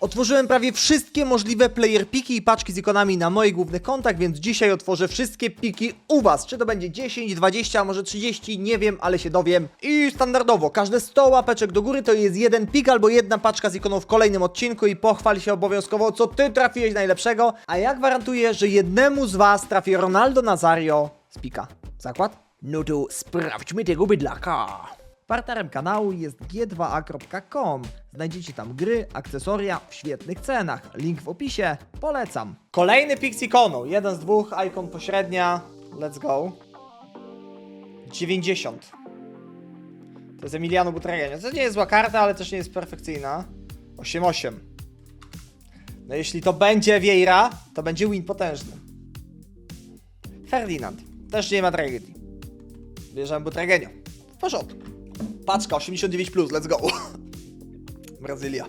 Otworzyłem prawie wszystkie możliwe player piki i paczki z ikonami na moich głównych kontach, więc dzisiaj otworzę wszystkie piki u was. Czy to będzie 10, 20, a może 30, nie wiem, ale się dowiem. I standardowo, każde 100 łapeczek do góry to jest jeden pik albo jedna paczka z ikoną w kolejnym odcinku i pochwal się obowiązkowo, co ty trafiłeś najlepszego. A ja gwarantuję, że jednemu z was trafi Ronaldo Nazario z pika. Zakład? No to sprawdźmy tego bydlaka. Partnerem kanału jest g2a.com. Znajdziecie tam gry, akcesoria w świetnych cenach. Link w opisie. Polecam. Kolejny Pix ikonu. Jeden z dwóch, ikon pośrednia. Let's go. 90. To jest Emiliano Butragenio. To nie jest zła karta, ale też nie jest perfekcyjna. 8-8. No jeśli to będzie Vieira, to będzie win potężny. Ferdinand. Też nie ma tragedii. Bierzemy Butragenio. W porządku. Paczka 89, let's go. Brazylia.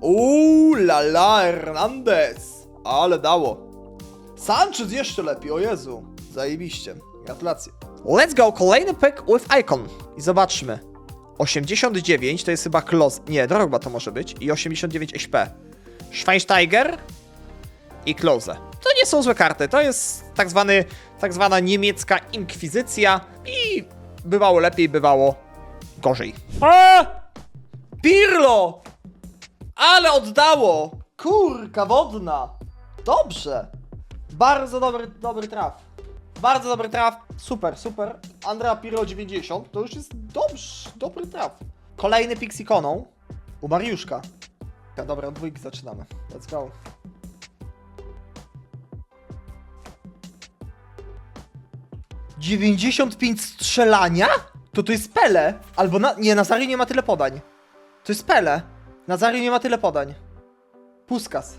Uuu, la la, Hernandez. Ale dało. Sanchez jeszcze lepiej, o Jezu. Zajebiście. Gratulacje. Let's go, kolejny pick with icon. I zobaczmy. 89 to jest chyba Klos. Nie, Drogba to może być. I 89 HP. Schweinsteiger i Klose. To nie są złe karty, to jest tak, zwany, tak zwana niemiecka inkwizycja bywało lepiej, bywało gorzej. A! Pirlo! Ale oddało! Kurka wodna! Dobrze! Bardzo dobry, dobry traf. Bardzo dobry traf. Super, super. Andrea Pirlo 90. To już jest dobrze, dobry traf. Kolejny Pixikoną u Mariuszka. Dobra, od dwójki zaczynamy. Let's go. Dziewięćdziesiąt pięć strzelania? To to jest Pele. Albo na... Nie, Nazario nie ma tyle podań. To jest Pele. Nazario nie ma tyle podań. Puskas.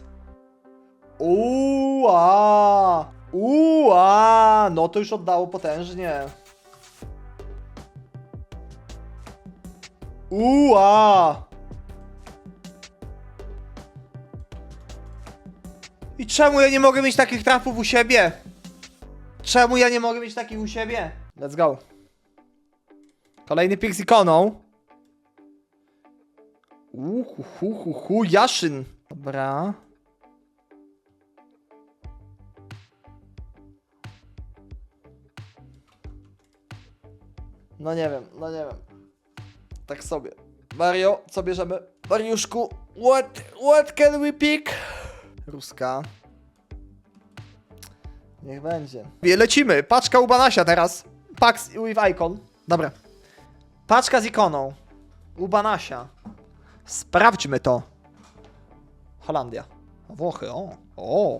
Uaa! Uaa! No to już oddało potężnie. Uaa! I czemu ja nie mogę mieć takich trafów u siebie? Czemu ja nie mogę mieć takich u siebie? Let's go. Kolejny pik z ikoną. Uhu, hu, hu, hu, Jaszyn. Dobra. No nie wiem, no nie wiem. Tak sobie. Mario, co bierzemy? Mariuszku, what, what can we pick? Ruska. Niech będzie. Lecimy. Paczka u Banasia teraz. Pax with icon. Dobra. Paczka z ikoną. U Banasia. Sprawdźmy to. Holandia. Włochy, o. O.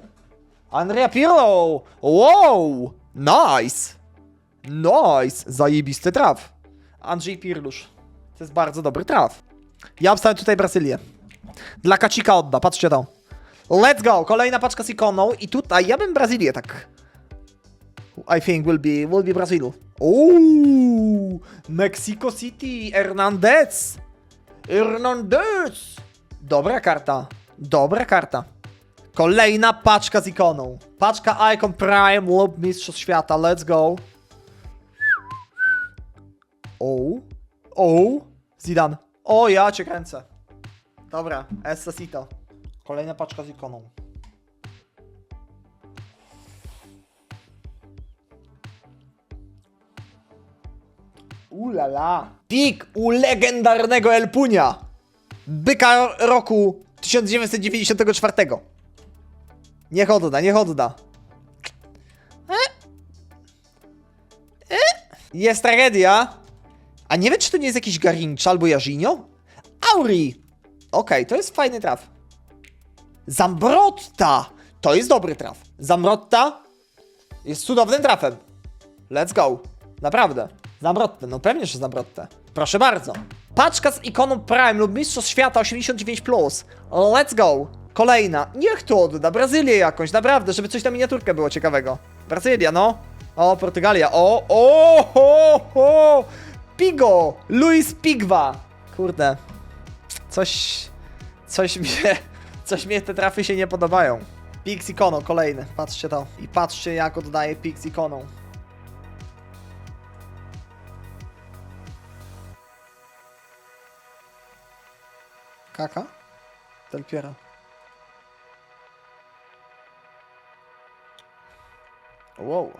Andrea Pirlo. Wow. Nice. Nice. Zajebisty traf. Andrzej Pirlusz. To jest bardzo dobry traf. Ja obstawiam tutaj Brazylię. Dla Kacika odda. Patrzcie to. Let's go! Kolejna paczka z ikoną i tutaj ja bym Brazylię tak. I think will be will be Brazil. Uuu, Mexico City, Hernandez. Hernandez. Dobra karta. Dobra karta. Kolejna paczka z ikoną. Paczka Icon Prime lub Mistrzostw Świata. Let's go. O. O. Zidane. O, ja cię kręcę. Dobra, Esposito. Kolejna paczka z ikoną. Ulala. Pik u legendarnego Elpunia. Byka roku 1994. Niech odda, niech odda. E? E? Jest tragedia. A nie wiem, czy to nie jest jakiś Garincha albo Jarzinio? Auri. Okej, to jest fajny traf. Zambrotta! To jest dobry traf. Zambrotta jest cudownym trafem. Let's go. Naprawdę. Zambrottę, no pewnie, że Zambrottę. Proszę bardzo. Paczka z ikoną Prime lub Mistrzostw Świata 89+. Let's go. Kolejna. Niech to odda. Brazylię jakąś, naprawdę, żeby coś na miniaturkę było ciekawego. Brazylia, no. O, Portugalia. O, o, ho, ho. Pigo. Luis Pigwa. Kurde. Coś... Coś mnie... Coś mnie te trafy się nie podobają. Pix ikoną, kolejny. Patrzcie to. I patrzcie jak oddaje Pix ikoną. Kaka? Del Piero. Wow.